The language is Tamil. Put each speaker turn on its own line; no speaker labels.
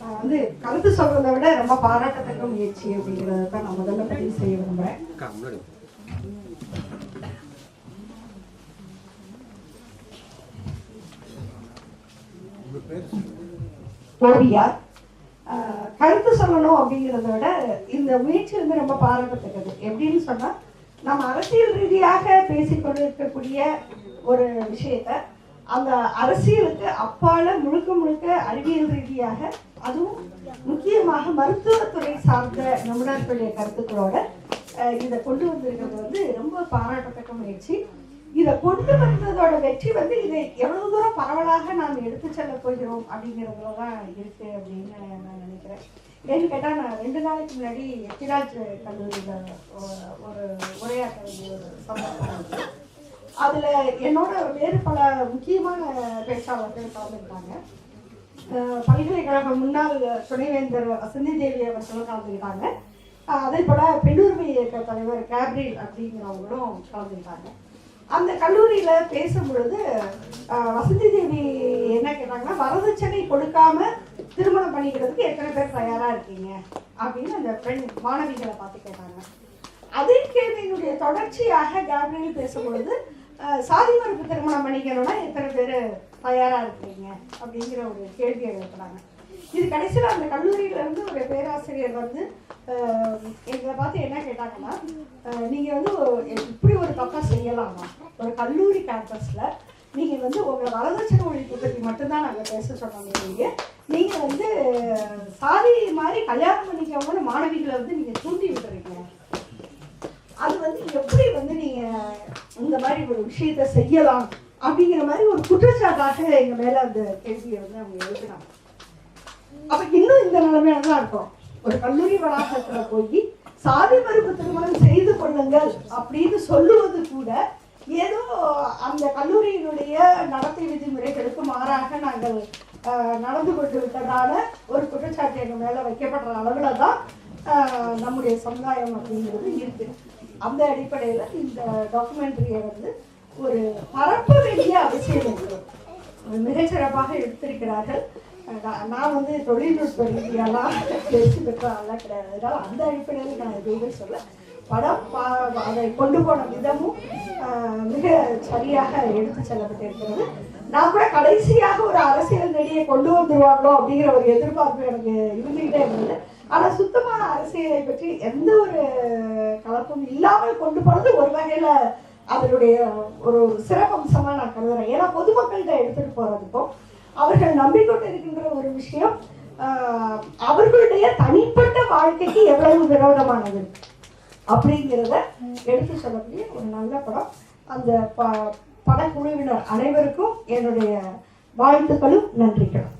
நான் வந்து கருத்து சொல்றதை விட ரொம்ப பாராட்டத்தக்க முயற்சி அப்படிங்கிறத தான் நான் முதல்ல பதிவு செய்ய விரும்புறேன்.
அக்கா முன்னாடி.
ஓவியா ஆஹ் கருத்து சொல்லணும் அப்படிங்கிறத விட இந்த முயற்சி வந்து ரொம்ப பாராட்டத்தக்கது. எப்படின்னு சொன்னா நம்ம அரசியல் ரீதியாக பேசிக்கொண்டு இருக்கக்கூடிய ஒரு விஷயத்த அந்த அரசியலுக்கு அப்பால முழுக்க முழுக்க அறிவியல் ரீதியாக அதுவும் முக்கியமாக மருத்துவத்துறை சார்ந்த நிபுணர்களுடைய கருத்துக்களோட இதை கொண்டு வந்திருக்கிறது வந்து ரொம்ப பாராட்டத்தக்க முயற்சி இதை கொண்டு வந்ததோட வெற்றி வந்து இதை எவ்வளவு தூரம் பரவலாக நாம் எடுத்து செல்ல போகிறோம் அப்படிங்கிறதுல தான் இருக்கு அப்படின்னு நான் நினைக்கிறேன். ஏன்னு கேட்டால் நான் ரெண்டு நாளைக்கு முன்னாடி எத்திராஜ் கல்லூரியில் ஒரு உரையாற்ற வேண்டிய ஒரு சம்பவம் அதில் என்னோட வேறு பல முக்கியமான பேச்சாளர்கள் கலந்துக்கிட்டாங்க. பல்கலைக்கழக முன்னாள் துணைவேந்தர் வசந்தி தேவி அவர்களும் கலந்துக்கிட்டாங்க. அதே போல பெண்ணுரிமை இயக்க தலைவர் கேப்ரியல் அப்படிங்கிறவங்களும் கலந்துக்கிட்டாங்க. அந்த கல்லூரியில பேசும் பொழுது வசந்தி தேவி என்ன கேட்டாங்கன்னா வரதட்சணை கொடுக்காம திருமணம் பண்ணிக்கிறதுக்கு எத்தனை பேர் தயாரா இருக்கீங்க? அப்படின்னு அந்த பெண் மாணவிகளை பார்த்து கேட்டாங்க. அதே கேள்வியினுடைய தொடர்ச்சியாக கேப்ரியல் பேசும் பொழுது சாதி மறுப்பு திருமணம் பண்ணிக்கணும்னா எத்தனை பேர் தயாராக இருக்கிறீங்க அப்படிங்கிற ஒரு கேள்வியை எழுப்புறாங்க. இது கடைசியில் அந்த கல்லூரியிலேருந்து ஒரு பேராசிரியர் வந்து எங்களை பார்த்து என்ன கேட்டாங்கன்னா நீங்கள் வந்து இப்படி ஒரு பக்கம் செய்யலாமா? ஒரு கல்லூரி கேம்பஸில் நீங்கள் வந்து உங்கள் வரதட்சணை ஒழிப்பு பற்றி மட்டும்தான் நாங்கள் பேச சொன்னோம் நீங்கள் வந்து சாதி மாதிரி கல்யாணம் பண்ணிக்கவங்கன்னு மாணவிகளை வந்து நீங்கள் தூண்டி விடுறீங்க அது வந்து எப்படி வந்து நீங்கள் இந்த மாதிரி ஒரு விஷயத்த செய்யலாம் அப்படிங்கிற மாதிரி ஒரு குற்றச்சாட்டாக எங்க மேல அந்த கேள்வியை வந்து அவங்க எழுதுறாங்க. அப்ப இன்னும் இந்த நிலைமையில தான் இருக்கும். ஒரு கல்லூரி வளாகத்துல போய் சாதி மறுப்பு திருமணம் செய்து கொள்ளுங்கள் அப்படின்னு சொல்லுவது கூட ஏதோ அந்த கல்லூரியினுடைய நடத்தை விதிமுறைகளுக்கு மாறாக நாங்கள் நடந்து கொண்டு விட்டதால ஒரு குற்றச்சாட்டு எங்க மேல வைக்கப்படுற அளவுல தான் நம்முடைய சமுதாயம் அப்படிங்கிறது இருக்கு. அந்த அடிப்படையில் இந்த டாக்குமெண்ட்ரியை வந்து ஒரு பரப்ப வேண்டிய அவசியம் இருக்கிறது மிகச்சிறப்பாக எடுத்திருக்கிறார்கள். நான் வந்து தொழில்நுட்ப ரீதியெல்லாம் தேர்ச்சி பெற்றாலாம் கிடையாது. அதனால் அந்த அடிப்படையில் நான் எதுவுமே சொல்ல படம் பா- அதை கொண்டு போன விதமும் மிக சரியாக எடுத்து செல்லப்பட்டிருக்கிறது. நான் கூட கடைசியாக ஒரு அரசியல் நடிகை கொண்டு வந்துருவாங்களோ அப்படிங்கிற ஒரு எதிர்பார்ப்பு எனக்கு இருந்துகிட்டே இருந்தது. ஆனால் சுத்தமான அரசியலை பற்றி எந்த ஒரு கலப்பும் இல்லாமல் கொண்டு போனது ஒரு வகையில அதனுடைய ஒரு சிறப்பம்சமா நான் கருதுறேன். ஏன்னா பொதுமக்கள்கிட்ட எடுத்துட்டு போறதுக்கும் அவர்கள் நம்பிக்கொண்டு இருக்கின்ற ஒரு விஷயம் அவர்களுடைய தனிப்பட்ட வாழ்க்கைக்கு எவ்வளவு விரோதமானது அப்படிங்கிறத எடுத்து சொல்லக்கூடிய ஒரு நல்ல படம். அந்த ப படக்குழுவினர் அனைவருக்கும் என்னுடைய வாழ்த்துக்களும் நன்றிகளும்.